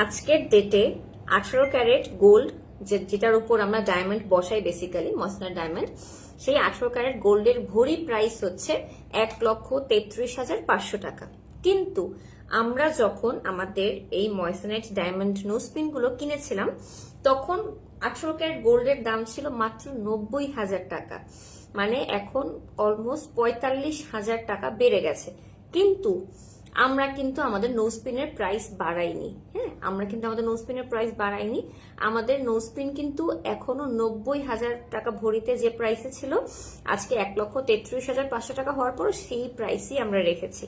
আজকের ডেটে আঠারো ক্যারেট গোল্ড যেটার উপর আমরা ডায়মন্ড বসাই বেসিক্যালি মসনার ডায়মন্ড সেই আঠারো ক্যারেট গোল্ডের ভরি প্রাইস হচ্ছে এক লক্ষ তেত্রিশ হাজার পাঁচশো টাকা। কিন্তু আমরা যখন আমাদের এই ময়সনাইট ডায়মন্ড নোসপিনগুলো কিনেছিলাম, তখন আঠারো ক্যারেট গোল্ডের দাম ছিল মাত্র নব্বই হাজার টাকা। মানে এখন অলমোস্ট পঁয়তাল্লিশ হাজার টাকা বেড়ে গেছে। কিন্তু আমরা কিন্তু আমাদের নোসপিনের প্রাইস বাড়াইনি হ্যাঁ? আমরা কিন্তু আমাদের নোসপিনের প্রাইস বাড়াইনি। আমাদের নোসপিন কিন্তু এখনও নব্বই হাজার টাকা ভরিতে যে প্রাইসে ছিল, আজকে এক লক্ষ তেত্রিশ হাজার পাঁচশো টাকা হওয়ার পর সেই প্রাইসই আমরা রেখেছি।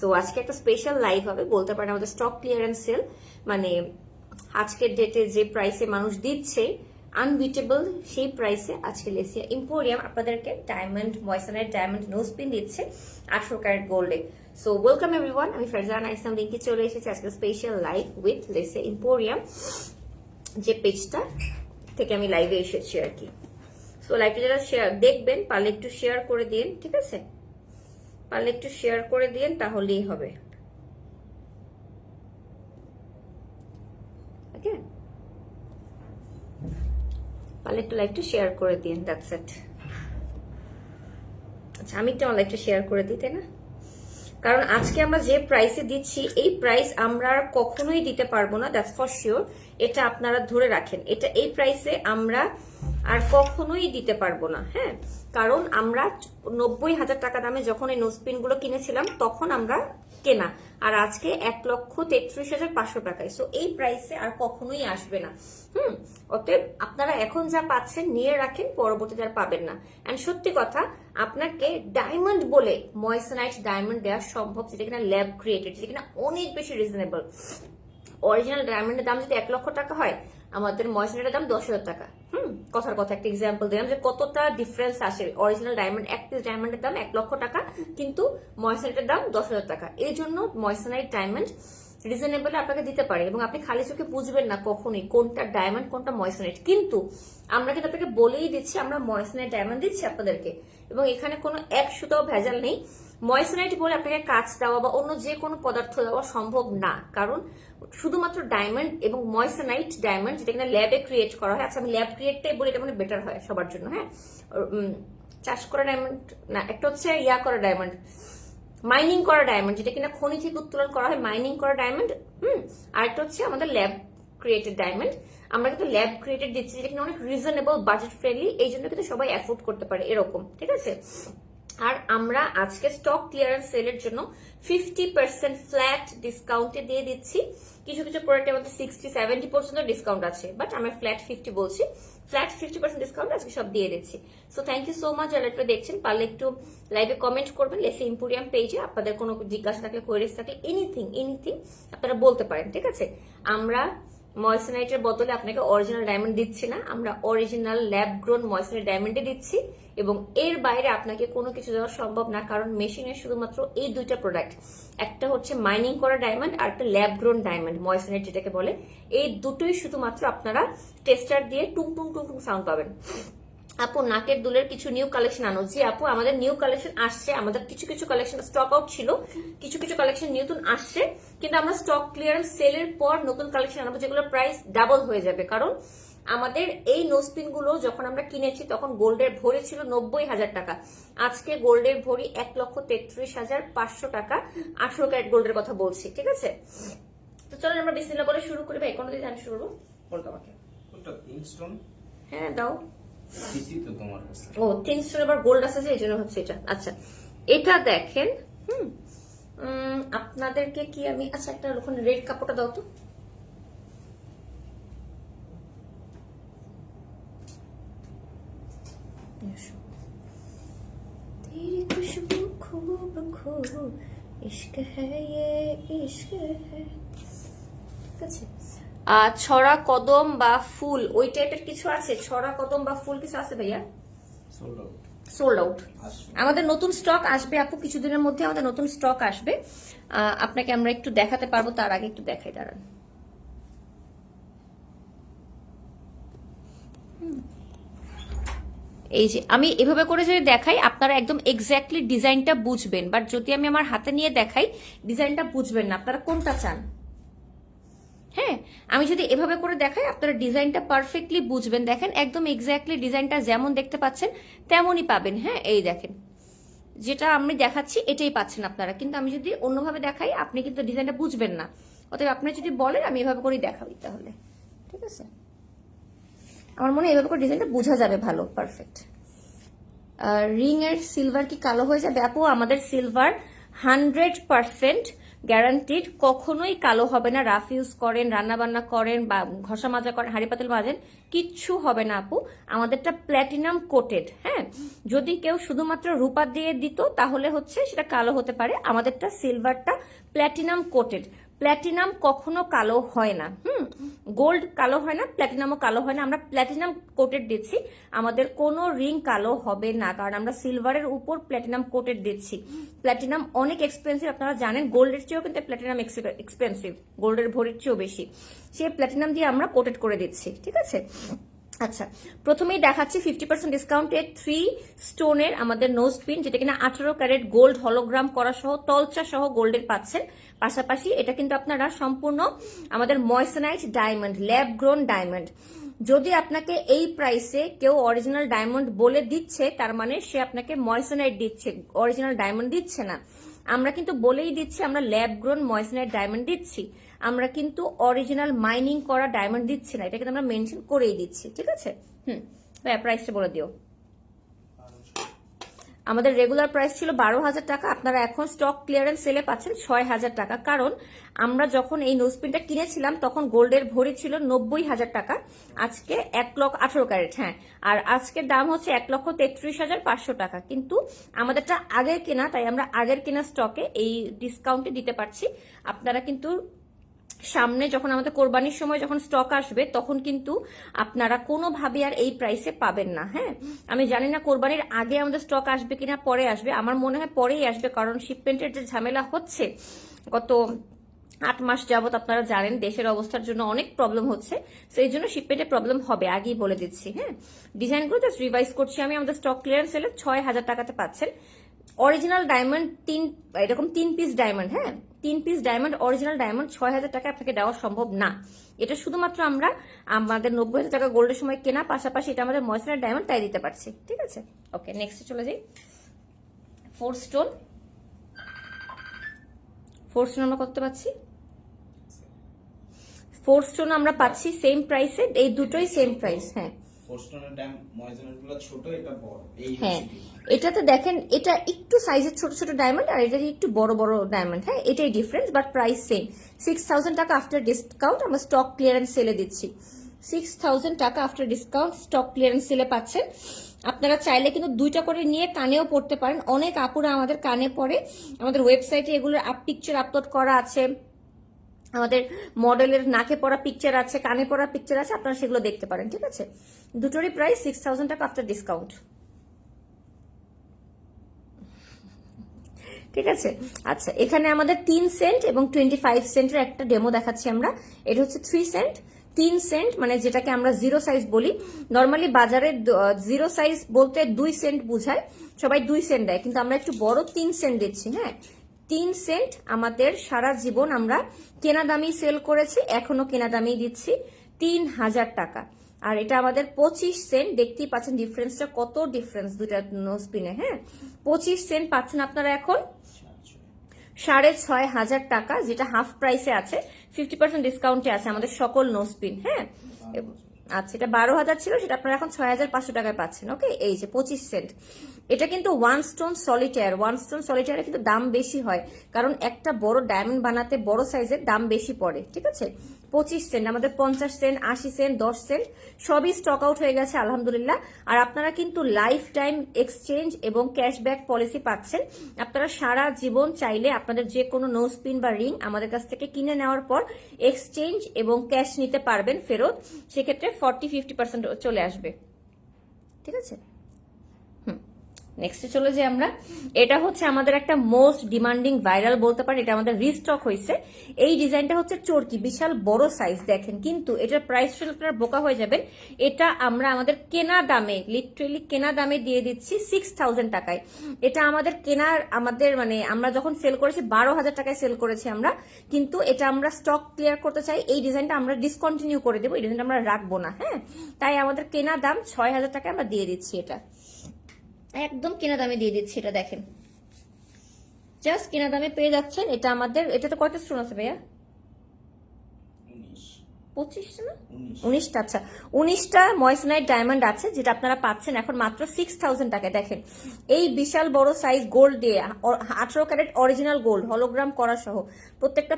সো আজকে একটা স্পেশাল লাইভ হবে, বলতে পারেন আমাদের স্টক ক্লিয়ারেন্স সেল মানে আজকের ডেটে যে প্রাইসে মানুষ দিচ্ছে আনবিটেবল সেই প্রাইসে আজকে লেসিয়া ইম্পোরিয়াম আপনাদেরকে diamond moissanite diamond nose pin দিচ্ছে আঠারো ক্যারেট গোল্ডে সো ওয়েলকাম এভরিওয়ান আমি ফারজানা ইসলাম লিঙ্কে চলে এসেছি আজকে special live with Lesia emporium যে পেজটা থেকে আমি লাইভে এসেছি আর কি। সো লাইভটা যারা শেয়ার দেখবেন, পারলে একটু শেয়ার করে দিন, ঠিক আছে? পারলে একটু শেয়ার করে দিন, তাহলেই হবে। ওকে পারলে একটু লাইভটা শেয়ার করে দিন দ্যাটস ইট আচ্ছা আমি একটু আমার লাইভটা শেয়ার করে দিতে না? কারণ আজকে আমরা যে প্রাইসে দিচ্ছি, এই প্রাইস আমরা কখনোই দিতে পারব না দ্যাটস ফর শিওর এটা আপনারা ধরে রাখেন, এটা এই প্রাইসে আমরা আর কখনোই দিতে পারব না হ্যাঁ? কারণ আমরা নব্বই হাজার টাকা দামে যখন এই নোসপিনগুলো কিনেছিলাম, তখন আমরা কেনা। আর আজকে এক লক্ষ তেত্রিশ হাজার পাঁচশো টাকায়। সো এই প্রাইসে আর কখনোই আসবে না। হুম? অতএব আপনারা এখন যা পাচ্ছেন, নিয়ে রাখেন, পরবর্তীতে আর পাবেন না। অ্যান্ড সত্যি কথা, আপনাকে ডায়মন্ড বলে ময়সনাইট ডায়মন্ড দেওয়া সম্ভব, যেটা কিনা ল্যাব ক্রিয়েটেড যেটা কিনা অনেক বেশি রিজনেবল অরিজিনাল ডায়মন্ডের দাম যদি এক লক্ষ টাকা হয় আমাদের ময়সনাইটের দাম দশ হাজার টাকা। হুম, কথার কথা, একটা এক্সাম্পল দিলাম যে কতটা ডিফারেন্স আসে। অরিজিনাল ডায়মন্ড এক পিস ডায়মন্ডের দাম এক লক্ষ টাকা, কিন্তু ময়সনাইটের দাম দশ হাজার টাকা। এই জন্য ময়সনাইট ডায়মন্ড রিজনেবল আপনাকে দিতে পারে এবং আপনি খালি চোখে বুঝবেন না কখনই কোনটা ডায়মন্ড কোনটা ময়সনাইট কিন্তু আমরা কিন্তু আপনাকে বলেই দিচ্ছি, আমরা ময়সনাইট ডায়মন্ড দিচ্ছি আপনাদেরকে এবং এখানে কোনো এক সুতাও ভেজাল নেই। ময়সনাইট বলে আপনাকে কাজ দেওয়া বা অন্য যে কোনো পদার্থ দেওয়া সম্ভব না। কারণ শুধুমাত্র ডায়মন্ড এবং ময়সনাইট ডায়মন্ড যেটা কিনা ল্যাবে ক্রিয়েট করা হয় আচ্ছা আমি ল্যাব ক্রিয়েটটাই বলি, এটা মানে বেটার হয় সবার জন্য হ্যাঁ? চাষ করা ডায়মন্ড না, একটা হচ্ছে ইয়া করা ডায়মন্ড মাইনিং করা ডায়মন্ড যেটা কিনা খনি থেকে উত্তোলন করা হয় মাইনিং করা ডায়মন্ড হুম? আরেকটা হচ্ছে আমাদের ল্যাব ক্রিয়েটেড ডায়মন্ড আমরা কিন্তু ল্যাব ক্রিয়েটেড দিচ্ছি, যেটা কিনা অনেক রিজনেবল বাজেট ফ্রেন্ডলি এই জন্য কিন্তু সবাই অ্যাফোর্ড করতে পারে এরকম, ঠিক আছে? আর আমরা আজকে স্টক ক্লিয়ারেন্স সেলের জন্য ফিফটি পার্সেন্ট ফ্ল্যাট ডিসকাউন্টে দিয়ে দিচ্ছি। কিছু কিছু প্রোডাক্টে আমাদের সিক্সটি সেভেন্টি পার্সেন্ট ডিসকাউন্ট আছে বাট আমরা ফ্ল্যাট ফিফটি বলছি। ফ্ল্যাট ফিফটি পার্সেন্ট ডিসকাউন্ট আজকে সব দিয়ে দিচ্ছি। So thank you so much যারা এটা দেখছেন, পারলে একটু লাইভে কমেন্ট করবেন। লেসে ইম্পোরিয়াম পেজে আপনাদের কোনো জিজ্ঞাসা থাকলে কোয়েরিজ থাকলে এনিথিং এনিথিং আপনারা বলতে পারেন, ঠিক আছে? আমরা ময়সনাইটের বদলে আপনাকে অরিজিনাল ডায়মন্ড দিচ্ছি না। আমরা অরিজিনাল ল্যাব গ্রোন ময়সনাইট ডায়মন্ডে দিচ্ছি এবং এর বাইরে আপনাকে কোনো কিছু দেওয়া সম্ভব না, কারণ মেশিনের শুধুমাত্র এই দুইটা প্রোডাক্ট একটা হচ্ছে মাইনিং করা ডায়মন্ড আর একটা ল্যাব গ্রোন ডায়মন্ড ময়সনাইট যেটাকে বলে। এই দুটোই শুধুমাত্র আপনারা টেস্টার দিয়ে টুং টুং টুং টুং সাউন্ড পাবেন। আপু নাকের দুলের কিছু নিউ কালেকশন আনো। জি আপু আমাদের নিউ কালেকশন আসছে। আমাদের কিছু কিছু কালেকশন স্টক আউট ছিল। কিছু কিছু কালেকশন নতুন আসছে। কিন্তু আমরা স্টক ক্লিয়ারেন্স সেলের পর নতুন কালেকশন আনব যেগুলোর প্রাইস ডাবল হয়ে যাবে। কারণ আমাদের এই নোসপিনগুলো যখন আমরা কিনেছি তখন গোল্ডের ভরি ছিল নব্বই হাজার টাকা। আজকে গোল্ডের ভরি এক লক্ষ তেত্রিশ হাজার পাঁচশো টাকা। আঠারো ক্যারেট গোল্ডের কথা বলছি ঠিক আছে? তো চলো আমরা বিসমিল্লা করে শুরু করি। ভাই কোনো আমি শুরু করব? বলতো আমাকে হ্যাঁ দাও। তো তোমার কাছে ও তিন স্টোর এবার গোল্ড আছে যে এই জন্য হচ্ছে এটা আচ্ছা এটা দেখেন হুম উম, আপনাদেরকে কি আমি আচ্ছা একটা ওখানে রেড কাপড়টা দাও তো এসো। तेरी खुशबू खूब खूब इश्क है ये इश्क है ঠিক আছে আর ছড়া কদম বা ফুল ওই টাইপের কিছু আছে? ছড়া কদম বা ফুল কিছু আছে ভাইয়া? সোল্ড আউট আমাদের নতুন স্টক আসবে আপু কিছুদিনের মধ্যে আমাদের নতুন স্টক আসবে। আপনাকে আমরা একটু দেখাতে পারব তার আগে একটু দেখাই দাঁড়ান। এই যে আমি এভাবে করে যদি দেখাই আপনারা একদম এক্স্যাক্টলি ডিজাইনটা বুঝবেন। বাট যদি আমি আমার হাতে নিয়ে দেখাই ডিজাইনটা বুঝবেন না। আপনারা কোনটা চান? হ্যাঁ? আমি যদি এভাবে করে দেখাই, আপনারা ডিজাইনটা পারফেক্টলি বুঝবেন। দেখেন, একদম এক্স্যাক্টলি ডিজাইনটা যেমন দেখতে পাচ্ছেন, তেমনই পাবেন। হ্যাঁ এই দেখেন। যেটা আমি দেখাচ্ছি, এটাই পাচ্ছেন আপনারা। কিন্তু আমি যদি অন্যভাবে দেখাই, আপনি কিন্তু ডিজাইনটা বুঝবেন না। অতএব আপনি যদি বলেন, আমি এভাবে করেই দেখাবি তাহলে। ঠিক আছে? আমার মনে হয় এভাবে করে ডিজাইনটা বোঝা যাবে ভালো পারফেক্ট রিং এর সিলভার কি কালো হয়ে যাবে? আপু, আমাদের সিলভার হান্ড্রেড পার্সেন্ট গ্যারান্টিড, কখনোই কালো হবে না, রাফ ইউজ করেন রান্না বান্না করেন বা ঘষা মাজা করেন, হাঁড়ি পাতিল মাজেন, কিচ্ছু হবে না আপু। আমাদেরটা প্ল্যাটিনাম কোটেড হ্যাঁ? যদি কেউ শুধুমাত্র রূপা দিয়ে দিত, তাহলে হচ্ছে সেটা কালো হতে পারে। আমাদেরটা সিলভারটা প্ল্যাটিনাম কোটেড প্ল্যাটিনাম কখনো কালো হয় না, হুম? গোল্ড কালো হয় না প্ল্যাটিনামও কালো হয় না। আমরা প্ল্যাটিনাম কোটেড দিচ্ছি। আমাদের কোনো রিং কালো হবে না, কারণ আমরা সিলভারের উপর প্ল্যাটিনাম কোটেড দিচ্ছি। প্ল্যাটিনাম অনেক এক্সপেন্সিভ আপনারা জানেন গোল্ডের চেয়েও কিন্তু প্ল্যাটিনাম এক্সপেন্সিভ গোল্ডের ভরির চেয়েও বেশি। সে প্ল্যাটিনাম দিয়ে আমরা কোটেড করে দিচ্ছি, ঠিক আছে? আচ্ছা প্রথমেই দেখাচ্ছি ফিফটি পার্সেন্ট ডিসকাউন্টে থ্রি স্টোনের আমাদের নোজ পিন যেটা কিনা আঠারো ক্যারেট গোল্ড হলোগ্রাম করা সহ তলচা সহ গোল্ডের পাচ্ছেন। পাশাপাশি এটা কিন্তু আপনারা সম্পূর্ণ আমাদের moissanite diamond lab grown diamond যদি আপনাকে এই প্রাইসে কেউ অরিজিনাল ডায়মন্ড বলে দিচ্ছে, তার মানে সে আপনাকে ময়সেনাইট দিচ্ছে অরিজিনাল ডায়মন্ড দিচ্ছে না। আমরা কিন্তু বলেই দিচ্ছি, আমরা ল্যাব গ্রোন ময়সেনাইট ডায়মন্ড দিচ্ছি। আমরা কিন্তু অরিজিনাল মাইনিং করা ডায়মন্ড দিচ্ছি না এটা কিন্তু আমরা মেনশন করেই দিচ্ছি, ঠিক আছে? হুম প্রাইসটা বলে দিও। আমাদের রেগুলার প্রাইস ছিল বারো হাজার টাকা, আপনারা এখন স্টক ক্লিয়ারেন্স সেলে পাচ্ছেন ছয় হাজার টাকা। কারণ আমরা যখন এই নোজপিনটা কিনেছিলাম, তখন গোল্ডের ভরি ছিল নব্বই হাজার টাকা, আজকে এক লক্ষ আঠারো ক্যারেট হ্যাঁ। আর আজকের দাম হচ্ছে এক লক্ষ তেত্রিশ হাজার পাঁচশো টাকা। কিন্তু আমাদেরটা আগের কেনা, তাই আমরা আগের কেনা স্টকে এই ডিসকাউন্টে দিতে পারছি। আপনারা কিন্তু সামনে যখন আমাদের কোরবানির সময় যখন স্টক আসবে, তখন কিন্তু আপনারা কোনোভাবে আর এই প্রাইসে পাবেন না হ্যাঁ? আমি জানি না কোরবানির আগে আমাদের স্টক আসবে কিনা, পরে আসবে। আমার মনে হয় পরেই আসবে, কারণ শিপমেন্টের যে ঝামেলা হচ্ছে, গত আট মাস যাবত আপনারা জানেন দেশের অবস্থার জন্য অনেক প্রবলেম হচ্ছে সেই জন্য শিপমেন্টের প্রবলেম হবে, আগেই বলে দিচ্ছি হ্যাঁ? ডিজাইনগুলো জাস্ট রিভাইজ করছি আমি, আমাদের স্টক ক্লিয়ারেন্স সেলে ছয় হাজার টাকাতে পাচ্ছেন। অরিজিনাল ডায়মন্ড তিন, এরকম তিন পিস ডায়মন্ড হ্যাঁ? তিন পিস ডায়মন্ড অরিজিনাল ডায়মন্ড ছয় হাজার টাকা আপনাকে দেওয়া সম্ভব না। এটা শুধুমাত্র আমরা আমাদের নব্বই হাজার টাকা গোল্ডের সময় কেনা, পাশাপাশি এটা আমাদের ময়সেনার ডায়মন্ড তাই দিতে পারছি। ঠিক আছে? ওকে নেক্সট চলে যাই। ফোর স্টোন ফোর স্টোন আমরা করতে পাচ্ছি? ফোর স্টোন আমরা পাচ্ছি সেম প্রাইসে এই দুটোই সেম প্রাইস হ্যাঁ। হ্যাঁ এটাতে দেখেন এটা একটু সাইজের ছোট ছোট ডায়মন্ড আর এটা একটু বড় বড় ডায়মন্ড হ্যাঁ এটাই difference but price same six thousand টাকা আফটার ডিসকাউন্ট আমরা স্টক ক্লিয়ারেন্স সেলে দিচ্ছি। সিক্স থাউজেন্ড টাকা আফটার ডিসকাউন্ট স্টক ক্লিয়ারেন্স সেলে পাচ্ছেন। আপনারা চাইলে কিন্তু দুইটা করে নিয়ে কানেও পড়তে পারেন। অনেক আপুরা আমাদের কানে পড়ে। আমাদের ওয়েবসাইটে এগুলোর আপ পিকচার আপলোড করা আছে। আমাদের মডেলের নাকে পড়া পিকচার আছে, কানে পড়া পিকচার আছে, আপনারা সেগুলো দেখতে পারেন, ঠিক আছে? দুটোরই প্রাইস সিক্স থাউজেন্ড টাকা আফটার ডিসকাউন্ট ঠিক আছে? আচ্ছা এখানে আমাদের তিন সেন্ট এবং টোয়েন্টি ফাইভ সেন্টের একটা ডেমো দেখাচ্ছি আমরা। এটা হচ্ছে থ্রি সেন্ট তিন সেন্ট মানে যেটাকে আমরা জিরো সাইজ বলি। নর্মালি বাজারে জিরো সাইজ বলতে দুই সেন্ট বুঝায়। সবাই দুই সেন্ট দেয়, কিন্তু আমরা একটু বড় তিন সেন্ট দিচ্ছি হ্যাঁ? তিন সেন্ট আমাদের সারা জীবন আমরা কেনা দামি সেল করেছি, এখনও কেনা দামি দিচ্ছি, তিন হাজার টাকা। আর এটা আমাদের পঁচিশ সেন্ট, দেখতেই পাচ্ছেন ডিফারেন্সটা কত ডিফারেন্স দুটা স্পিনে হ্যাঁ? পঁচিশ সেন্ট পাচ্ছেন আপনারা এখন সাড়ে ছয় হাজার টাকা, যেটা হাফ প্রাইসে আছে, ফিফটি পার্সেন্ট ডিসকাউন্টে আছে আমাদের সকল নোসপিন হ্যাঁ? আচ্ছা এটা বারো হাজার ছিল, সেটা আপনারা এখন ছয় হাজার পাঁচশো টাকায় পাচ্ছেন, ওকে? এই যে পঁচিশ সেন্ট। এটা কিন্তু one stone solitaire one stone সলিটায়ারে কিন্তু দাম বেশি হয়। কারণ একটা বড় ডায়মন্ড বানাতে বড় সাইজের দাম বেশি পড়ে, ঠিক আছে? পঁচিশ সেন্ট আমাদের পঞ্চাশ সেন্ট আশি সেন্ট দশ সেন্ট সবই স্টক আউট হয়ে গেছে, আলহামদুলিল্লাহ। আর আপনারা কিন্তু লাইফ টাইম এক্সচেঞ্জ এবং ক্যাশব্যাক পলিসি পাচ্ছেন। আপনারা সারা জীবন চাইলে আপনাদের যে কোনো নো স্পিন বা রিং আমাদের কাছ থেকে কিনে নেওয়ার পর এক্সচেঞ্জ এবং ক্যাশ নিতে পারবেন ফেরত। সেক্ষেত্রে ফর্টি ফিফটি পার্সেন্ট চলে আসবে। ঠিক আছে? নেক্সটে চলে যাই আমরা। এটা হচ্ছে আমাদের একটা মোস্ট ডিমান্ডিং ভাইরাল বলতে পারি এটা আমাদের রিস্টক হয়েছে। এই ডিজাইনটা হচ্ছে চরকি, বিশাল বড় সাইজ দেখেন, কিন্তু এটার প্রাইস আপনারা বোকা হয়ে যাবেন এটা আমরা আমাদের কেনা দামে লিটারেলি কেনা দামে দিয়ে দিচ্ছি সিক্স থাউজেন্ড টাকায়। এটা আমাদের কেনার, আমাদের মানে আমরা যখন সেল করেছি, বারো হাজার টাকায় সেল করেছি আমরা। কিন্তু এটা আমরা স্টক ক্লিয়ার করতে চাই, এই ডিজাইনটা আমরা ডিসকন্টিনিউ করে দেবো, এই ডিজাইনটা আমরা রাখব না হ্যাঁ? তাই আমাদের কেনা দাম ছয় হাজার টাকায় আমরা দিয়ে দিচ্ছি এটা। একদম কেনা দামে দিয়ে দিচ্ছি, এটা দেখেন। জাস্ট কেনা দামে পেয়ে যাচ্ছেন, এটা আমাদের এটা তো কত স্টোন আছে ভাইয়া? পঁচিশটা না? উনিশটা আচ্ছা। উনিশটা ময়সনাইট ডায়মন্ড আছে যেটা আপনারা পাচ্ছেন এখন মাত্র সিক্স থাউজেন্ড টাকায়। দেখেন এই বিশাল বড় সাইজ গোল্ড দিয়ে আঠারো ক্যারেট অরিজিনাল গোল্ড হলোগ্রাম করা সহ। প্রত্যেকটা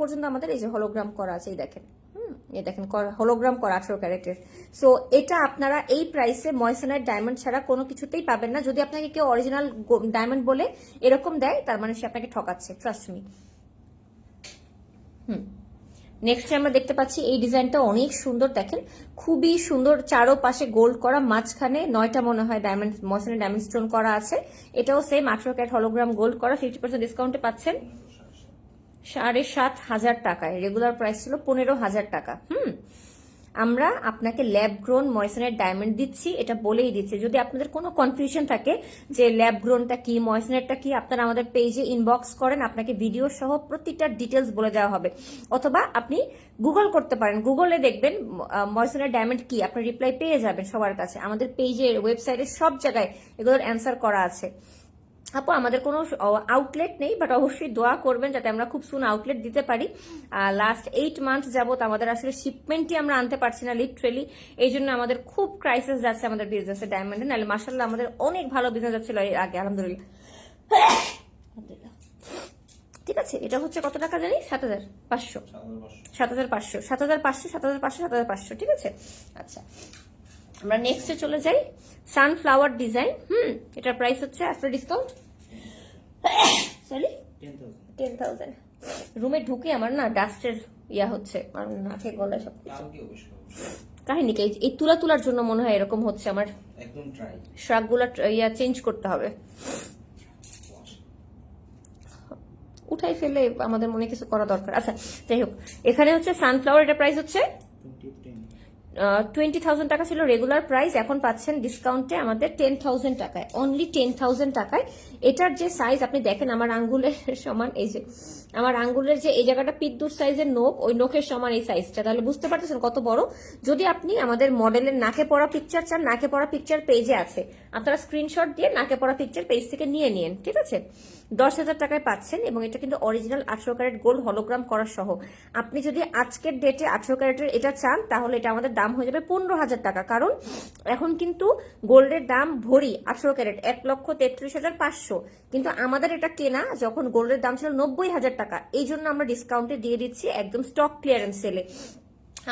পর্যন্ত আমাদের এই যে হলোগ্রাম করা আছে এই দেখেন। হুম এই দেখেন হলোগ্রাম করা আঠারো ক্যারেটের। সো এটা আপনারা এই প্রাইসে ময়সনাইট ডায়মন্ড ছাড়া কোনো কিছুতেই পাবেন না। যদি আপনাকে কেউ অরিজিনাল ডায়মন্ড বলে এরকম দেয় তার মানে সে আপনাকে ঠকাচ্ছে ট্রাস্ট মি হুম। নেক্সট আমরা দেখতে পাচ্ছি, এই ডিজাইনটা অনেক সুন্দর, দেখেন। খুবই সুন্দর চারো পাশে গোল্ড করা, মাঝখানে নয়টা মনে হয় ডায়মন্ড মশনে ডায়মন্ড স্টোন করা আছে। এটাও সেম আঠারো ক্যাট হলোগ্রাম গোল্ড করা ফিফটি পার্সেন্ট ডিসকাউন্টে পাচ্ছেন। সাড়ে সাত হাজার টাকায় রেগুলার প্রাইস ছিল পনেরো হাজার টাকা। হুম। আমরা আপনাকে ল্যাব গ্রোন ময়সনের ডায়মন্ড দিচ্ছি, এটা বলেই দিচ্ছি। যদি আপনাদের কোনো কনফিউশন থাকে যে ল্যাব গ্রোনটা কি ময়সনেরটা কি, আপনারা আমাদের পেজে ইনবক্স করেন, আপনাকে ভিডিও সহ প্রতিটা ডিটেলস বলে দেওয়া হবে। অথবা আপনি গুগল করতে পারেন। গুগলে দেখবেন ময়সনের ডায়মন্ড কি, আপনি রিপ্লাই পেয়ে যাবেন সবার কাছে। আমাদের পেজে ওয়েবসাইটে সব জায়গায় এগুলোর অ্যান্সার করা আছে। আপু আমাদের কোনো আউটলেট নেই বাট অবশ্যই দোয়া করবেন যাতে আমরা খুব সুন আউটলেট দিতে পারি। লাস্ট এইট মান্থ যাবত আমাদের আসলে শিপমেন্টই আমরা আনতে পারছি না লিটারেলি এই জন্য আমাদের খুব ক্রাইসিস যাচ্ছে আমাদের বিজনেসে ডায়মন্ডে নাহলে মাসাল্লাহ আমাদের অনেক ভালো বিজনেস যাচ্ছিল এর আগে আলহামদুলিল্লাহ। ঠিক আছে এটা হচ্ছে কত টাকা জানি? সাত হাজার পাঁচশো। সাত হাজার পাঁচশো। সাত হাজার পাঁচশো সাত হাজার পাঁচশো সাত হাজার পাঁচশো ঠিক আছে? আচ্ছা। আমরা নেক্সটে চলে যাই। সানফ্লাওয়ার ডিজাইন হুম এটার প্রাইস হচ্ছে after discount sorry ten thousand রুমে ঢুকে আমার না ডাস্টের ইয়া হচ্ছে আমার নাকে গলায় সব কাহিনী কি? এই তুলা তুলার জন্য মনে হয় এরকম হচ্ছে আমার। শ্রাকগুলো ইয়া চেঞ্জ করতে হবে। উঠাই ফেলে আমাদের মনে কিছু করা দরকার। আচ্ছা যাই হোক এখানে হচ্ছে সানফ্লাওয়ার এটা প্রাইস হচ্ছে টোয়েন্টি থাউজেন্ড টাকা ছিল রেগুলার প্রাইস এখন পাচ্ছেন ডিসকাউন্টে আমাদের টেন থাউজেন্ড টাকায় অনলি টেন থাউজেন্ড টাকায়। এটার যে সাইজ আপনি দেখেন আমার আঙ্গুলের সমান, এই যে, আমার আঙ্গুলের যে, এই জায়গাটা পিদ্দুর সাইজের নোক ওই নোকের সমান এই সাইজটা তাহলে বুঝতে পারতেছেন কত বড়? যদি আপনি আমাদের মডেলের নাকে পড়া পিকচার চান, নাকে পড়া পিকচার পেজে আছে। আপনারা স্ক্রিনশট দিয়ে নাকে পড়া পিকচার পেজ থেকে নিয়ে নিন, ঠিক আছে? দশ হাজার টাকায় পাচ্ছেন এবং এটা কিন্তু অরিজিনাল আঠারো ক্যারেট গোল্ড হলোগ্রাম করা সহ। আপনি যদি আজকের ডেটে আঠারো ক্যারেটের এটা চান, তাহলে এটা আমাদের দাম হয়ে যাবে পনেরো হাজার টাকা। কারণ এখন কিন্তু গোল্ডের দাম ভরি আঠারো ক্যারেট এক লক্ষ তেত্রিশ হাজার পাঁচশো। কিন্তু আমাদের এটা কেনা যখন গোল্ডের দাম ছিল নব্বই হাজার টাকা। এই জন্য আমরা ডিসকাউন্টে দিয়ে দিচ্ছি একদম স্টক ক্লিয়ারেন্স সেলে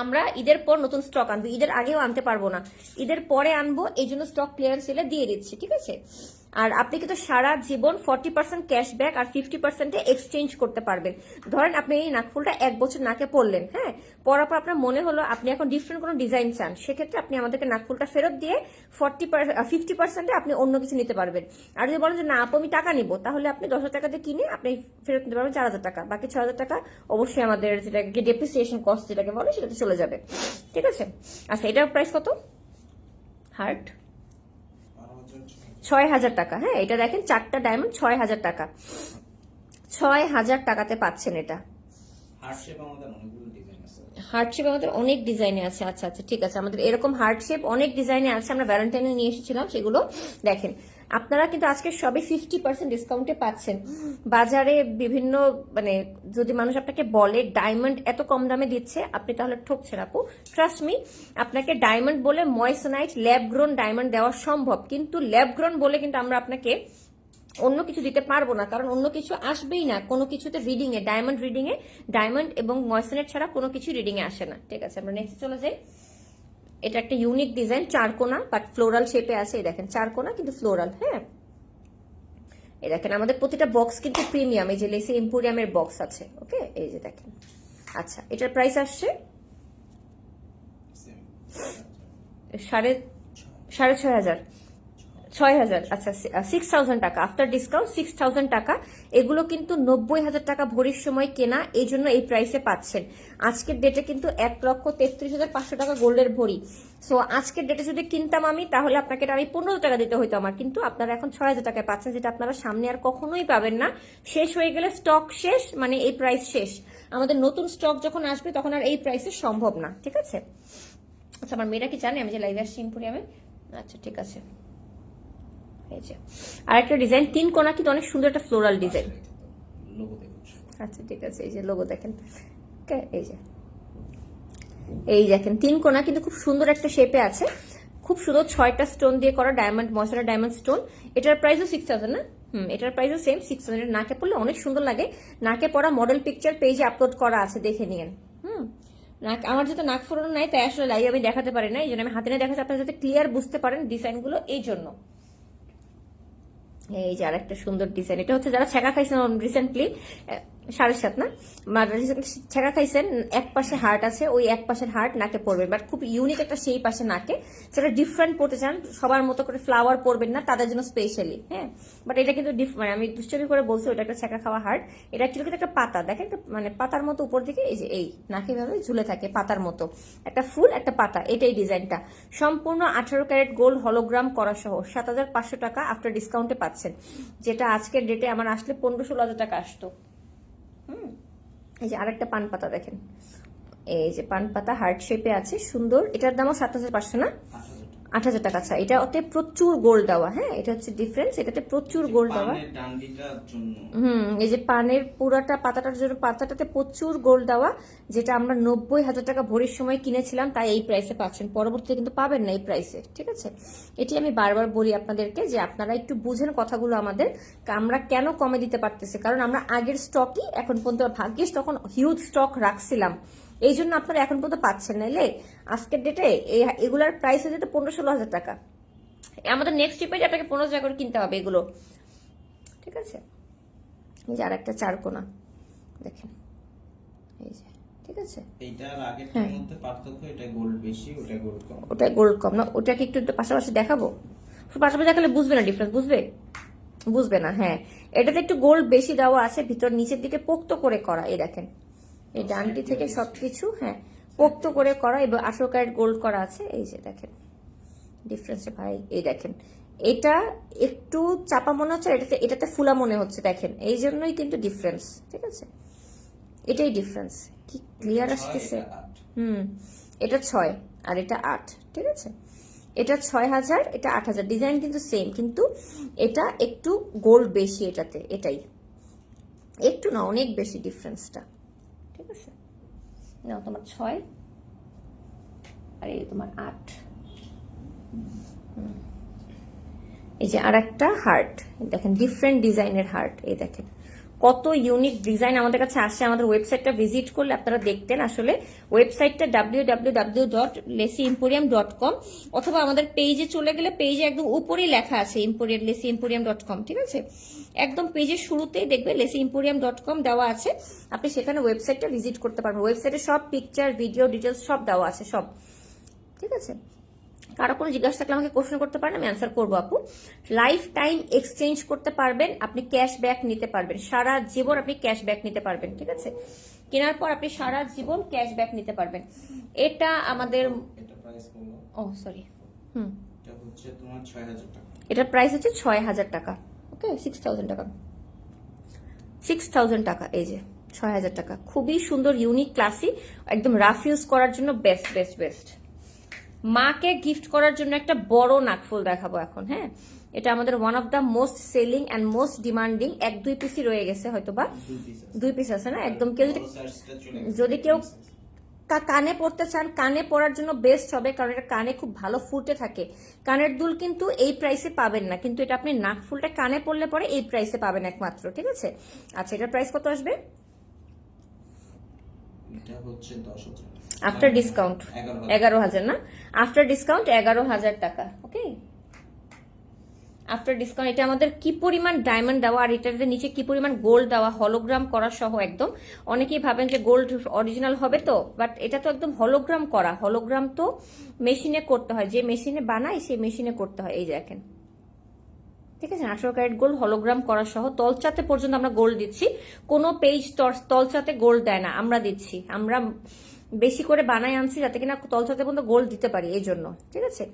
আমরা ঈদের পর নতুন স্টক আনব। ঈদের আগেও আনতে পারব না। ঈদের পরে আনব, এই জন্য স্টক ক্লিয়ারেন্স সেলে দিয়ে দিচ্ছি, ঠিক আছে? আর আপনি কিন্তু সারা জীবন ফর্টি পার্সেন্ট ক্যাশব্যাক আর ফিফটি পার্সেন্টে এক্সচেঞ্জ করতে পারবেন। ধরেন আপনি এই নাকফুলটা এক বছর নাকে পরলেন হ্যাঁ? পরার পর আপনার মনে হলো আপনি এখন ডিফারেন্ট কোনো ডিজাইন চান, সেক্ষেত্রে আপনি আমাদেরকে নাকফুলটা ফেরত দিয়ে ফর্টি ফিফটি পার্সেন্টে আপনি অন্য কিছু নিতে পারবেন। আর যদি বলেন যে, না, আপু, আমি টাকা নিব, তাহলে আপনি দশ হাজার টাকা দিয়ে কিনে আপনি ফেরত নিতে পারবেন চার হাজার টাকা। বাকি ছ হাজার টাকা অবশ্যই আমাদের যেটাকে ডেপ্রিসিয়েশন কস্ট যেটাকে বলে, সেটাতে চলে যাবে। ঠিক আছে? আচ্ছা এটার প্রাইস কত? হার্ট ছয় হাজার টাকা। হ্যাঁ এটা দেখেন চারটা ডায়মন্ড ছয় হাজার টাকা। ছয় হাজার টাকাতে পাচ্ছেন এটা। হার্ট শেপ আমাদের অনেক ডিজাইনে আছে। আচ্ছা আচ্ছা ঠিক আছে। আমাদের এরকম হার্ট শেপ অনেক ডিজাইনে আছে। আমরা ভ্যালেন্টাইনে নিয়ে এসেছিলাম সেগুলো। দেখেন আপনারা কিন্তু আজকে সবে ফিফটি পার্সেন্ট ডিসকাউন্টে পাচ্ছেন। বাজারে বিভিন্ন মানে যদি মানুষ আপনাকে বলে ডায়মন্ড এত কম দামে দিচ্ছে, আপনি তাহলে ঠকছেন আপু। ট্রাস্ট মি আপনাকে ডায়মন্ড বলে ময়সনাইট ল্যাব গ্রোন ডায়মন্ড দেওয়া সম্ভব। কিন্তু ল্যাব গ্রোন বলে কিন্তু আমরা আপনাকে অন্য কিছু দিতে পারব না, কারণ অন্য কিছু আসবেই না। কোনো কিছুতে reading a diamond reading a diamond এবং ময়সনেট ছাড়া কোনো কিছু রিডিং এ আসে না। ঠিক আছে, আমরা নেক্সট চলে যাই। এটা একটা ইউনিক ডিজাইন চারকোনা বাট ফ্লোরাল শেপে আছে এই দেখেন চারকোনা কিন্তু ফ্লোরাল হ্যাঁ? এই দেখেন আমাদের প্রতিটা বক্স কিন্তু প্রিমিয়াম এই যে লেসি এম্পোরিয়ামের বক্স আছে ওকে এই যে দেখেন আচ্ছা এটার প্রাইস আসছে? সাড়ে সাড়ে ছয় হাজার। ছয় হাজার আচ্ছা সিক্স থাউজেন্ড টাকা। আফটার ডিসকাউন্ট সিক্স থাউজেন্ড টাকা। এগুলো কিন্তু নব্বই হাজার টাকা ভরির সময় কেনা, এই জন্য এই প্রাইসে পাচ্ছেন। আজকের ডেটে কিন্তু এক লক্ষ তেত্রিশ হাজার পাঁচশো টাকা গোল্ডের ভরি। সো আজকের ডেটে যদি কিনতাম আমি, তাহলে আপনাকে আমি পনেরো টাকা দিতে হইতো আমার। কিন্তু আপনারা এখন ছয় হাজার টাকায় পাচ্ছেন, যেটা আপনারা সামনে আর কখনোই পাবেন না। শেষ হয়ে গেলে স্টক শেষ মানে এই প্রাইস শেষ। আমাদের নতুন স্টক যখন আসবে, তখন আর এই প্রাইসে সম্ভব না, ঠিক আছে? আচ্ছা আমার মেয়েরা কি জানে? আমি যে লাইভ আসছি, ইম্পোরিয়ামে? আচ্ছা ঠিক আছে। এই যে আর একটা ডিজাইন তিন কোনা কিন্তু অনেক সুন্দর একটা ফ্লোরাল ডিজাইন আচ্ছা ঠিক আছে এই যে লোগো দেখেন। এই যে। এই দেখেন তিন কোনা কিন্তু খুব সুন্দর একটা শেপে আছে। খুব সুন্দর ছয়টা স্টোন দিয়ে করা ডায়মন্ড মশলা ডায়মন্ড স্টোন এটার প্রাইসও সিক্স থাউজেন্ড না? হুম এটার প্রাইসও সেম সিক্স থাউজেন্ড নাকে পড়লে অনেক সুন্দর লাগে। নাকে পড়া মডেল পিকচার পেজে আপলোড করা আছে দেখে নিন হুম নাক আমার যেহেতু নাক ফোরানো নাই তাই আসলে লাইভ আমি দেখাতে পারি না। এই জন্য আমি হাতে নিয়ে দেখাচ্ছি আপনারা যাতে ক্লিয়ার বুঝতে পারেন ডিজাইনগুলো এই জন্য। এই যে আরেকটা সুন্দর ডিজাইন এটা হচ্ছে যারা ছেঁকা খাইছেন রিসেন্টলি সাড়ে সাত না? recently ছেঁকা খাইছেন, এক পাশে হার্ট আছে, ওই এক পাশের হার্ট নাকে পড়বে। বাট খুব ইউনিক একটা সেই পাশে নাকে, সেটা ডিফারেন্ট পড়তে চান, সবার মতো করে ফ্লাওয়ার পরবেন না, তাদের জন্য স্পেশালি হ্যাঁ? বাট এটা কিন্তু মানে আমি দুষ্টমি করে বলছি, ওটা একটা ছেঁকা খাওয়া হার্ট। এটা অ্যাকচুয়ালি কিন্তু একটা পাতা, দেখেন একটা মানে পাতার মতো উপর দিকে, এই যে এই, নাকে ভাবে ঝুলে থাকে পাতার মতো। একটা ফুল, একটা পাতা, এটাই ডিজাইনটা। সম্পূর্ণ আঠারো ক্যারেট গোল্ড হলোগ্রাম করা সহ, সাত হাজার পাঁচশো টাকা আফটার ডিসকাউন্টে পাচ্ছেন। যেটা আজকের ডেটে আমার আসলে পনেরো ষোলো হাজার টাকা আসতো। হুম। এই যে আরেকটা পান পাতা দেখেন। এই যে পান পাতা হার্ট শেপে আছে সুন্দর। এটার দামও সাত হাজার পাঁচশো না? আট হাজার টাকা আচ্ছা এটা ওতে প্রচুর গোল্ড দেওয়া হ্যাঁ? এটা হচ্ছে ডিফারেন্স এটাতে প্রচুর গোল্ড দেওয়া। হুম এই যে পানের পুরাটা পাতাটার জন্য পাতাটাতে প্রচুর গোল্ড দেওয়া যেটা আমরা নব্বই হাজার টাকা ভরির সময় কিনেছিলাম তাই এই প্রাইসে পাচ্ছেন। পরবর্তীতে কিন্তু পাবেন না এই প্রাইসে ঠিক আছে? এটি আমি বারবার বলি আপনাদেরকে যে আপনারা একটু বুঝেন কথাগুলো আমাদের আমরা কেন কমে দিতে পারতেছি? কারণ আমরা আগের স্টকই এখন পর্যন্ত ভাগ্যিস তখন হিউজ স্টক রাখছিলাম। এই জন্য আপনারা এখন পর্যন্ত পাচ্ছেন নাইলে আজকের ডেটে এগুলার প্রাইস হচ্ছে তো পনেরো ষোলো হাজার টাকা। আমাদের নেক্সট ট্রিপে আপনাকে পনেরো হাজার করে কিনতে হবে এগুলো। ঠিক আছে? এই যে আর একটা চারকোনা দেখেন। এই যে ঠিক আছে? এইটার আগের হ্যাঁ। মধ্যে পার্থক্য এটা গোল্ড বেশি ওটা গোল্ড কম। ওটা গোল্ড কম না ওটাকে একটু একটু পাশাপাশি দেখাবো? পাশাপাশি দেখালে বুঝবে না ডিফারেন্স বুঝবে? বুঝবে না হ্যাঁ। এটাতে একটু গোল্ড বেশি দেওয়া আছে ভিতর নিচের দিকে পোক্ত করে করা এই দেখেন। এই ডানটি থেকে সবকিছু হ্যাঁ পোক্ত করে করা এবং ক্যারেট গোল্ড করা আছে এই যে দেখেন ডিফারেন্সে ভাই এই দেখেন এটা একটু চাপা মনে হচ্ছে এটাতে এটাতে ফুলা মনে হচ্ছে দেখেন এই জন্যই কিন্তু ডিফারেন্স ঠিক আছে? এটাই ডিফারেন্স কি ক্লিয়ার আসতেছে? হুম এটা ছয় আর এটা আট ঠিক আছে? এটা ছয় হাজার এটা আট হাজার ডিজাইন কিন্তু সেম কিন্তু এটা একটু গোল্ড বেশি এটাতে এটাই। একটু না অনেক বেশি ডিফারেন্সটা ঠিক আছে? নাও তোমার ছয় আর এই তোমার আট। এই যে আর একটা হার্ট দেখেন ডিফারেন্ট ডিজাইনের হার্ট এই দেখেন। কত ইউনিক ডিজাইন আমাদের কাছে আসে, আমাদের ওয়েবসাইটটা ভিজিট করলে আপনারা দেখতেন আসলে। ওয়েবসাইটটা W W W dot Lacey emporium dot com অথবা আমাদের পেজে চলে গেলে পেজে একদম উপরেই লেখা আছে emporium Lacey emporium dot com ঠিক আছে? একদম পেজের শুরুতেই দেখবে লেসি ইম্পোরিয়াম ডট কম দেওয়া আছে। আপনি সেখানে ওয়েবসাইটটা ভিজিট করতে পারবেন। ওয়েবসাইটে সব পিকচার ভিডিও ডিটেলস সব দেওয়া আছে, সব। ঠিক আছে? কারও কোনো জিজ্ঞাসা থাকলে আমাকে কোশ্চেন করতে পারেন আমি অ্যান্সার করব আপু। লাইফ টাইম এক্সচেঞ্জ করতে পারবেন আপনি ক্যাশব্যাক নিতে পারবেন। সারা জীবন আপনি ক্যাশব্যাক নিতে পারবেন ঠিক আছে? কেনার পর আপনি সারা জীবন ক্যাশব্যাক নিতে পারবেন। এটা আমাদের এটা ও সরি হুম। হাজার টাকা। এটার প্রাইস হচ্ছে ছয় হাজার টাকা। ওকে সিক্স থাউজেন্ড টাকা। সিক্স থাউজেন্ড টাকা এই যে ছয় হাজার টাকা। খুবই সুন্দর ইউনিক ক্লাসি একদম রাফ ইউজ করার জন্য বেস্ট বেস্ট বেস্ট মাকে গিফট করার জন্য একটা বড় নাকফুল দেখাবো এখন হ্যাঁ? এটা আমাদের one of the most selling and most demanding এক দুই পিসই রয়ে গেছে হয়তো বা দুই পিস আছে না? একদম কেউ যদি। যদি কেউ কানে পড়তে চান কানে পড়ার জন্য বেস্ট হবে কারণ এটা কানে খুব ভালো ফুটে থাকে। কানের দুল কিন্তু এই প্রাইসে পাবেন না কিন্তু এটা আপনি নাক ফুলটা কানে পড়লে পরে এই প্রাইসে পাবেন একমাত্র ঠিক আছে? আচ্ছা এটার প্রাইস কত আসবে? এটা হচ্ছে আফটার ডিসকাউন্ট এগারো হাজার। এগারো হাজার না? আফটার ডিসকাউন্ট এগারো হাজার টাকা ওকে আফটার ডিসকাউন্ট এটা আমাদের কি পরিমাণ ডায়মন্ড দেওয়া আর এটাতে নিচে কি পরিমাণ গোল্ড দেওয়া হলোগ্রাম করা সহ একদম। অনেকেই ভাবেন যে গোল্ড অরিজিনাল হবে তো বাট এটা তো একদম হলোগ্রাম করা। হলোগ্রাম তো মেশিনে করতে হয়। যে মেশিনে বানায় সেই মেশিনে করতে হয়। এই যে দেখেন। ঠিক আছে? আঠারো ক্যারেট গোল্ড হলোগ্রাম করা সহ তলচাতে পর্যন্ত আমরা গোল্ড দিচ্ছি। কোনো পেজ তলচাতে গোল্ড দেয় না, আমরা দিচ্ছি। আমরা বেশি করে বানাই আনছি যাতে কিনা তলচাতে পর্যন্ত গোল্ড দিতে পারি এই জন্য, ঠিক আছে?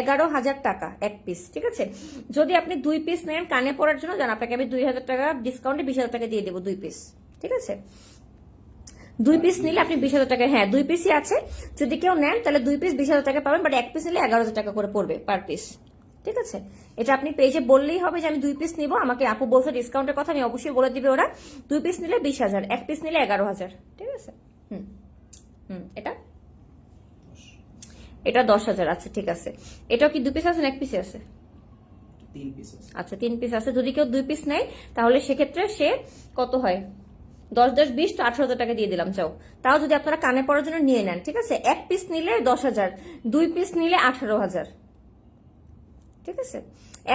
এগারো হাজার টাকা, এক পিস ঠিক আছে? যদি আপনি দুই পিস নেন, কানে পড়ার জন্য জান, আপনাকে আমি দুই হাজার টাকা ডিসকাউন্টে বিশ হাজার টাকা দিয়ে দেবো দুই পিস ঠিক আছে? দুই পিস নিলে আপনি বিশ হাজার টাকা হ্যাঁ দুই পিসই আছে। যদি কেউ নেন, তাহলে দুই পিস বিশ হাজার টাকা পাবেন বাট এক পিস নিলে এগারো হাজার টাকা করে পড়বে পার পিস ঠিক আছে? এটা আপনি পেজে বললেই হবে যে আমি দুই পিস নিব আমাকে আপু বলছে ডিসকাউন্টের কথা আমি অবশ্যই বলে দিবে ওরা। দুই পিস নিলে বিশ হাজার এক পিস নিলে এগারো হাজার ঠিক আছে? হুম হুম এটা? এটা দশ হাজার আচ্ছা ঠিক আছে। এটাও কি দুই পিস আছে না এক পিস আছে? আচ্ছা তিন পিস আছে। যদি কেউ দুই পিস নেয় তাহলে সেক্ষেত্রে সে কত হয়? দশ দশ বিশ তো আঠারো হাজার টাকা দিয়ে দিলাম চাও তাও যদি আপনারা কানে পড়ার জন্য নিয়ে নেন ঠিক আছে? এক পিস নিলে দশ হাজার দুই পিস নিলে আঠারো হাজার। ঠিক আছে?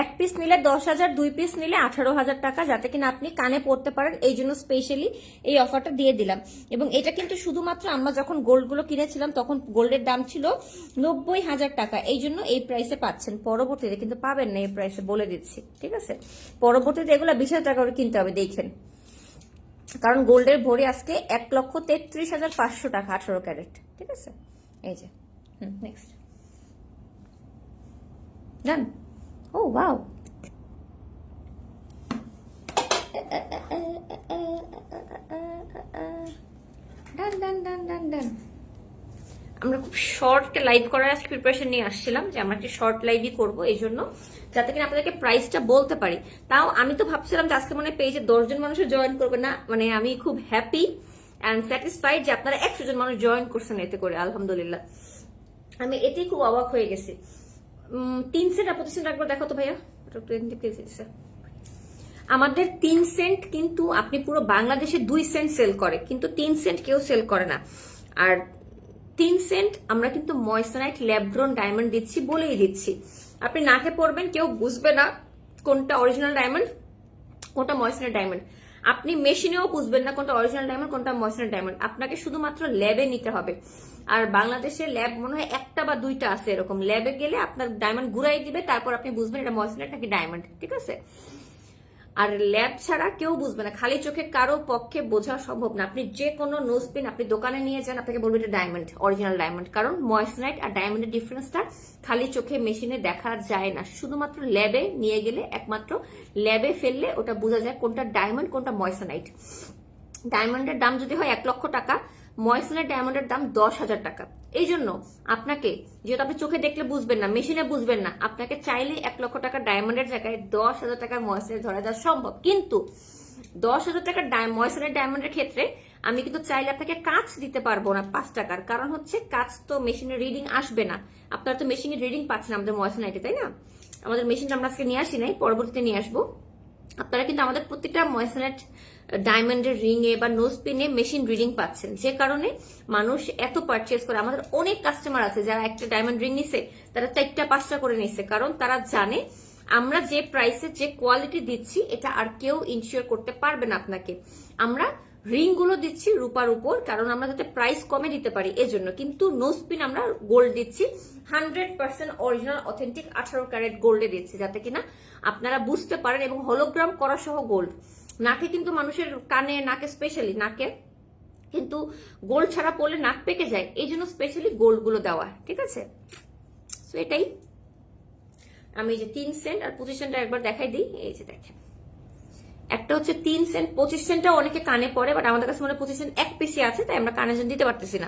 এক পিস নিলে দশ হাজার, দুই পিস নিলে আঠারো হাজার টাকা, যাতে কিনা আপনি কানে পড়তে পারেন। এই জন্য স্পেশালি এই অফারটা দিয়ে দিলাম। এবং এটা কিন্তু শুধুমাত্র আমরা যখন গোল্ডগুলো কিনেছিলাম, তখন গোল্ডের দাম ছিল নব্বই হাজার টাকা। এই জন্য এই প্রাইসে পাচ্ছেন। পরবর্তীতে কিন্তু পাবেন না এই প্রাইসে বলে দিচ্ছি। ঠিক আছে? পরবর্তীতে এগুলো বিশ হাজার টাকা করে কিনতে হবে, দেখেন। কারণ গোল্ডের ভরি আজকে এক লক্ষ তেত্রিশ হাজার পাঁচশো টাকা, আঠারো ক্যারেট। ঠিক আছে? এই যে, হুম নেক্সট ডান ও ওয়াও ডান ডান ডান ডান ডান আমরা খুব শর্ট লাইভ করার আজকে প্রিপারেশন নিয়ে আসছিলাম যে আমরা একটি শর্ট লাইভই করব এই জন্য, যাতে কিনা আপনাদেরকে প্রাইসটা বলতে পারি। তাও আমি তো ভাবছিলাম যে আজকে মনে পেজে দশজন মানুষের জয়েন করবে না মানে আমি খুব হ্যাপি অ্যান্ড স্যাটিসফাইড যে আপনারা একশো জন মানুষ জয়েন করছেন এতে করে, আলহামদুলিল্লাহ। আমি এতেই খুব অবাক হয়ে গেছি। তিন সেন্ট আর পঁচিশ সেন্ট দেখো তো ভাইয়া। আমাদের তিন সেন্ট কিন্তু আপনি পুরো বাংলাদেশে দুই সেন্ট সেল করে, কিন্তু তিন সেন্ট কেউ সেল করে না। আর তিন সেন্ট আমরা কিন্তু ময়সনাইট ল্যাবগ্রোন ডায়মন্ড দিচ্ছি বলেই দিচ্ছি। আপনি নাকে পড়বেন, কেউ বুঝবে না কোনটা অরিজিনাল ডায়মন্ড কোনটা ময়সনাইট ডায়মন্ড আপনি মেশিনেও বুঝবেন না, কোনটা অরিজিনাল ডায়মন্ড কোনটা ময়সনাইট ডায়মন্ড আপনাকে শুধুমাত্র ল্যাবে নিতে হবে। আর বাংলাদেশের ল্যাব মনে হয় একটা বা দুইটা আছে এরকম। ল্যাবে গেলে আপনার ডায়মন্ড ঘুরাই দিবে, তারপর আপনি বুঝবেন এটা ময়সনাইট নাকি ডায়মন্ড ঠিক আছে? আর ল্যাব ছাড়া কেউ বুঝবে না। খালি চোখে কারও পক্ষে বোঝা সম্ভব না। আপনি যে কোনো নোজ পেন আপনি দোকানে নিয়ে যান, আপনাকে বলবে এটা ডায়মন্ড অরিজিনাল ডায়মন্ড কারণ ময়সনাইট আর ডায়মন্ডের ডিফারেন্সটা খালি চোখে মেশিনে দেখা যায় না। শুধুমাত্র ল্যাবে নিয়ে গেলে একমাত্র ল্যাবে ফেললে ওটা বোঝা যায় কোনটা ডায়মন্ড কোনটা ময়সনাইট ডায়মন্ডের দাম যদি হয় এক লক্ষ টাকা ময়সনের ডায়মন্ডের দাম দশ হাজার টাকা। এই জন্য আপনাকে, যেহেতু আপনি চোখে দেখলে বুঝবেন না, মেশিনে বুঝবেন না, আপনাকে চাইলে এক লক্ষ টাকা ডায়মন্ডের জায়গায় দশ হাজার টাকার ময়সনের ধরা দেওয়া সম্ভব। কিন্তু দশ হাজার টাকার ময়সনের ডায়মন্ডের ক্ষেত্রে আমি কিন্তু চাইলে আপনাকে কাজ দিতে পারব না পাঁচ টাকার। কারণ হচ্ছে কাজ তো মেশিনের রিডিং আসবে না। আপনারা তো মেশিনের রিডিং পাচ্ছেন আমাদের ময়সনাইটে তাই না? আমাদের মেশিনটা আমরা আজকে নিয়ে আসি নাই, পরবর্তীতে নিয়ে আসব। আপনারা কিন্তু আমাদের প্রত্যেকটা ময়সনেট ডায়মন্ডের রিং এ বা নোজ পিনে মেশিন রিডিং পাচ্ছেন। যে কারণে মানুষ এত পারচেস করে। আমাদের অনেক কাস্টমার আছে যারা একটা ডায়মন্ড রিং নিছে, তারা চারটা, পাঁচটা করে নিচ্ছে কারণ তারা জানে, আমরা যে প্রাইসে যে কোয়ালিটি দিচ্ছি, এটা আর কেউ ইনশিওর করতে পারবে না আপনাকে। আমরা রিংগুলো দিচ্ছি রূপার উপর, কারণ আমরা যাতে প্রাইস কমে দিতে পারি, এজন্য। কিন্তু নোসপিন আমরা গোল্ড দিচ্ছি। হান্ড্রেড পার্সেন্ট অরিজিনাল অথেন্টিক আঠারো ক্যারেট গোল্ডে দিচ্ছি, যাতে কিনা আপনারা বুঝতে পারেন এবং হলোগ্রাম করা সহ গোল্ড নাকে কিন্তু মানুষের কানে, নাকে স্পেশালি নাকে। কিন্তু গোল্ড ছাড়া পড়লে নাক পেকে যায়, এই জন্য স্পেশালি গোল্ডগুলো দেওয়া, ঠিক আছে? তো এটাই। আমি যে তিন সেন্ট আর পঁচিশ সেন্ট একবার দেখাই দিই, এই যে দেখেন। একটা হচ্ছে তিন সেন্ট, পঁচিশ সেন্টটা অনেকে কানে পড়ে বাট আমাদের কাছে মনে পঁচিশ সেন্ট এক পিসি আছে, তাই আমরা কানে দিতে পারতেছি না।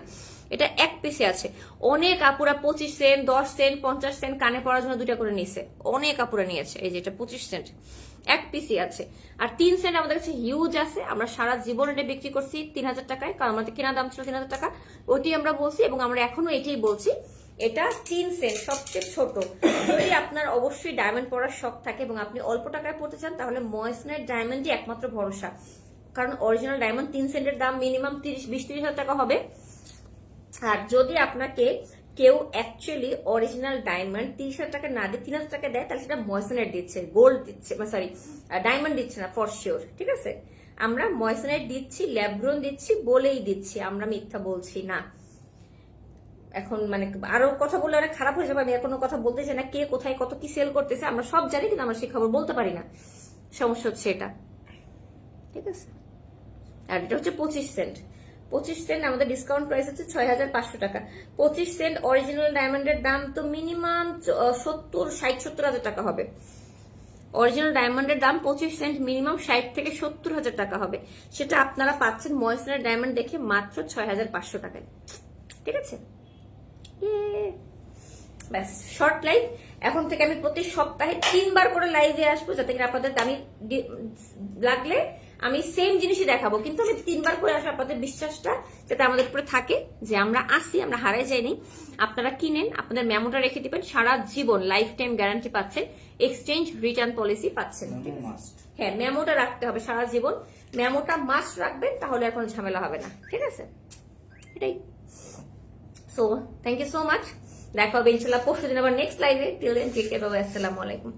এটা এক পিসি আছে। অনেক আপুরা পঁচিশ সেন্ট, দশ সেন্ট, পঞ্চাশ সেন্ট কানে পড়ার জন্য দুটা করে নিয়েছে। অনেক আপুরা নিয়েছে, এই যে এটা পঁচিশ সেন্ট। এক পিসি আছে। আর তিন সেন্ট আমাদের কাছে হিউজ আছে। আমরা সারা জীবন এটা বিক্রি করছি তিন হাজার টাকায়। কারণ আমাদের কেনা দাম ছিল তিন হাজার টাকা। ওটি আমরা বলছি এবং আমরা এখনও এটাই বলছি। এটা তিন সেন্ট সবচেয়ে ছোট। যদি আপনার অবশ্যই ডায়মন্ড পরার শখ থাকে এবং আপনি অল্প টাকায় পড়তে চান, তাহলে ময়সনের ডায়মন্ডই একমাত্র ভরসা। কারণ অরিজিনাল ডায়মন্ড তিন সেন্টের দাম মিনিমাম তিরিশ, বিশ, তিরিশ হাজার টাকা হবে। আর যদি আপনাকে কেউ অ্যাকচুয়ালি অরিজিনাল ডায়মন্ড তিরিশ হাজার টাকা না দিয়ে তিন হাজার টাকা দেয়, তাহলে সেটা ময়সনাইট দিচ্ছে গোল্ড দিচ্ছে, বা সরি ডায়মন্ড দিচ্ছে না ফর শিওর ঠিক আছে? আমরা ময়সনাইট দিচ্ছি ল্যাব্রন দিচ্ছি, বলেই দিচ্ছি, আমরা মিথ্যা বলছি না। এখন মানে আরও কথা বললে অনেক খারাপ হয়ে যাবে, আমি আর কোনো কথা বলতে চাই না, কে কোথায় কত কি সেল করতেছে, আমরা সব জানি, কিন্তু আমরা সেই খবর বলতে পারি না। সমস্যা হচ্ছে এটা, ঠিক আছে? আর এটা হচ্ছে পঁচিশ সেন্ট পঁচিশ সেন্ট আমাদের ডিসকাউন্ট প্রাইস হচ্ছে ছয় হাজার পাঁচশো টাকা। পঁচিশ সেন্ট অরিজিনাল ডায়মন্ডের দাম তো মিনিমাম সত্তর, ষাট, সত্তর হাজার টাকা হবে। অরিজিনাল ডায়মন্ডের দাম পঁচিশ সেন্ট মিনিমাম ষাট থেকে সত্তর হাজার টাকা হবে। সেটা আপনারা পাচ্ছেন ময়সনার ডায়মন্ড দেখে মাত্র ছয় হাজার পাঁচশো টাকায়। ঠিক আছে? ব্যাস শর্ট লাইভ এখন থেকে আমি প্রতি সপ্তাহে তিনবার করে লাইভে আসব, যাতে আপনাদের ডি- লাগলে আমি সেম জিনিসই দেখাবো কিন্তু আমি তিনবার করে আসব আপনাদের বিশ্বাসটা যাতে আমাদের উপরে থাকে যে আমরা আসি আমরা হারাই যাইনি। আপনারা কিনেন আপনাদের মেমোটা রেখে দিবেন সারা জীবন লাইফ টাইম গ্যারান্টি পাচ্ছেন এক্সচেঞ্জ রিটার্ন পলিসি পাচ্ছেন। হ্যাঁ মেমোটা রাখতে হবে সারা জীবন। মেমোটা মাস্ট রাখবেন তাহলে আর কোনো ঝামেলা হবে না। ঠিক আছে? এটাই। So thank you so much দেখা হবে ইনশাল্লাহ পরশু দিন আবার নেক্সট লাইভে টিল দেন টেক কেয়ার বাবা আসসালামু আলাইকুম।